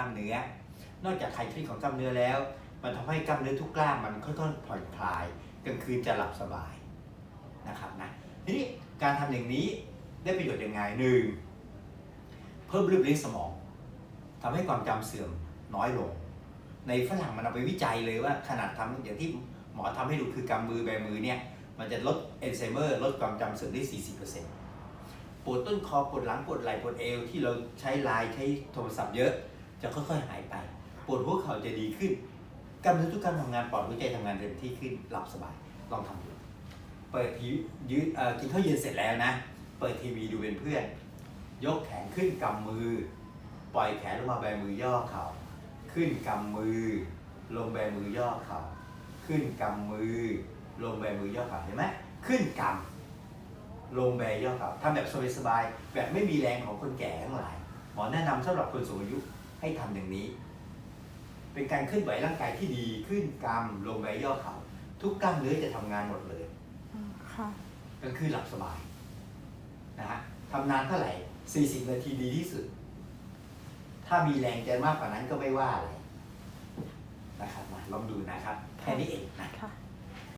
กล้ามเนื้อ นอกจากคลายเครียดของกล้ามเนื้อแล้ว มันทำให้กล้ามเนื้อทุกกล้ามมันค่อยๆผ่อนคลายกลางคืนจะหลับสบายนะครับนะทีนี้การทำอย่างนี้ได้ประโยชน์ยังไงหนึ่งเพิ่มเลือดเลี้ยงสมองทำให้ความจำเสื่อมน้อยลง ในฝรั่งมันเอาไปวิจัยเลยว่าขนาดทำอย่างที่หมอทำให้ดูคือกำมือแบมือเนี่ยมันจะลดเอนไซเมอร์ลดความจำเสื่อมได้ 40%ปวดต้นคอปวดหลังปวดไหล่ปวดเอวที่เราใช้ไลน์ใช้โทรศัพท์เยอะ จะค่อยๆหายไป ปวดหัวเข่าจะดีขึ้นกล้ามเนื้อทุกกามทำงานปอดหัวใจทำงานเต็มที่ขึ้นหลับสบายลองทำดูเปิดทีวียืดกินข้าวเย็นเสร็จแล้วนะ เปิดทีวีดูเป็นเพื่อน ยกแขนขึ้นกำมือ ปล่อยแขนลงมาแบมือย่อเข่าขึ้นกำมือ ลงแบมือย่อเข่าขึ้นกำมือ ลงแบมือย่อเข่าเห็นไหมขึ้นกำลงแบย่อเข่าทำแบบสบายๆแบบไม่มีแรงของคนแก่ทั้งหลายหมอแนะนำสำหรับคนสูงอายุ ให้ทำอย่างนี้ เป็นการเคลื่อนไหวร่างกายที่ดีขึ้นกำลงแบย่อเข่าทุกกล้ามเนื้อจะทำงานหมดเลยอืมค่ะกลางคืนหลับสบายนะฮะทำนานเท่าไหร่ 40 นาทีดีที่สุด ถ้ามีแรงใจมากกว่านั้นก็ไม่ว่าอะไรนะครับมาลองดูนะครับ แค่นี้เองนะค่ะ